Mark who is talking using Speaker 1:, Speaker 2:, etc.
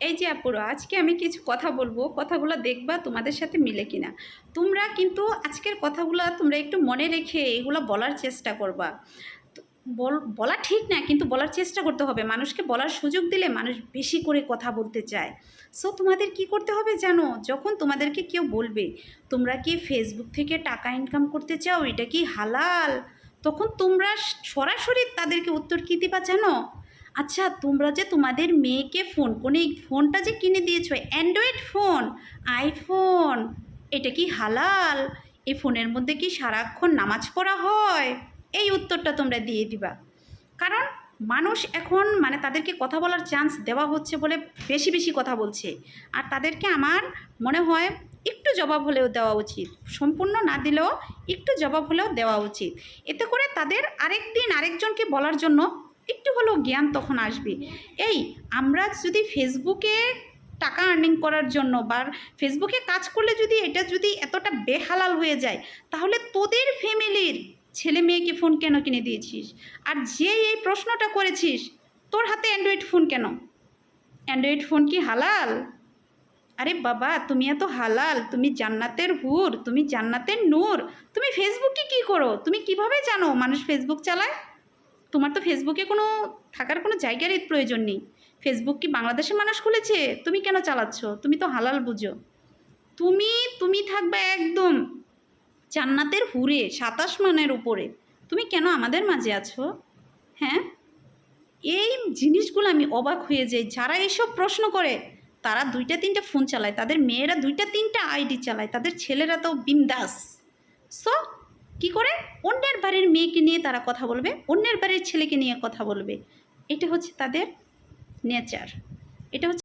Speaker 1: এই যে আপুরা, আজকে আমি কিছু কথা বলব, কথাগুলো দেখবা তোমাদের সাথে মিলে কিনা। তোমরা কিন্তু আজকের কথাগুলো তোমরা একটু মনে রেখে এগুলো বলার চেষ্টা করবা। বলা ঠিক না, কিন্তু বলার চেষ্টা করতে হবে। মানুষকে বলার সুযোগ দিলে মানুষ বেশি করে কথা বলতে চায়। সো তোমাদের কি করতে হবে জানো? যখন তোমাদেরকে কেউ বলবে, তোমরা কি ফেসবুক থেকে টাকা ইনকাম করতে চাও? এটা কি হালাল? তখন তোমরা সরাসরি তাদেরকে উত্তর কী দিবা জানো? আচ্ছা তোমরা যে তোমাদের মেয়েকে ফোন কোন এই ফোনটা যে কিনে দিয়েছ? অ্যান্ড্রয়েড ফোন আইফোন এটা কি হালাল? এই ফোনের মধ্যে কি সারাক্ষণ নামাজ পড়া হয়? এই উত্তরটা তোমরা দিয়ে দিবা। কারণ মানুষ এখন মানে তাদেরকে কথা বলার চান্স দেওয়া হচ্ছে বলে বেশি বেশি কথা বলছে। আর তাদেরকে আমার মনে হয় একটু জবাব হলেও দেওয়া উচিত। সম্পূর্ণ না দিলেও একটু জবাব হলেও দেওয়া উচিত। এতে করে তাদের আরেক দিন আরেকজনকে বলার জন্য একটু হলেও জ্ঞান তখন আসবে। এই, আমরা যদি ফেসবুকে টাকা আর্নিং করার জন্য বা ফেসবুকে কাজ করলে যদি এটা যদি এতটা বেহালাল হয়ে যায়, তাহলে তোদের ফ্যামিলির ছেলে মেয়েকে ফোন কেন কিনে দিয়েছিস? আর যে এই প্রশ্নটা করেছিস, তোর হাতে অ্যান্ড্রয়েড ফোন কেন? অ্যান্ড্রয়েড ফোন কি হালাল? আরে বাবা, তুমি এত হালাল, তুমি জান্নাতের হুর, তুমি জান্নাতের নূর, তুমি ফেসবুকে কি করো? তুমি কীভাবে জানো মানুষ ফেসবুক চালায়? তোমার তো ফেসবুকে কোনো, থাকার কোনো জায়গারই প্রয়োজন নেই। ফেসবুক কি বাংলাদেশের মানুষ খুলেছে? তুমি কেন চালাচ্ছ? তুমি তো হালাল বুঝো। তুমি তুমি থাকবে একদম জান্নাতের হুরে, সাতাশ মানের উপরে। তুমি কেন আমাদের মাঝে আছো? হ্যাঁ? এই জিনিসগুলো আমি অবাক হয়ে যাই। যারা এইসব প্রশ্ন করে, তারা দুইটা, তিনটা ফোন চালায়। তাদের মেয়েরা দুইটা, তিনটা আইডি চালায়। তাদের ছেলেরা তো বিন্দাস। সো কি করে? অন্যের বাড়ির মেয়েকে নিয়ে তারা কথা বলবে, অন্যের বাড়ির ছেলেকে নিয়ে কথা বলবে। এটা হচ্ছে তাদের নেচার এটা হচ্ছে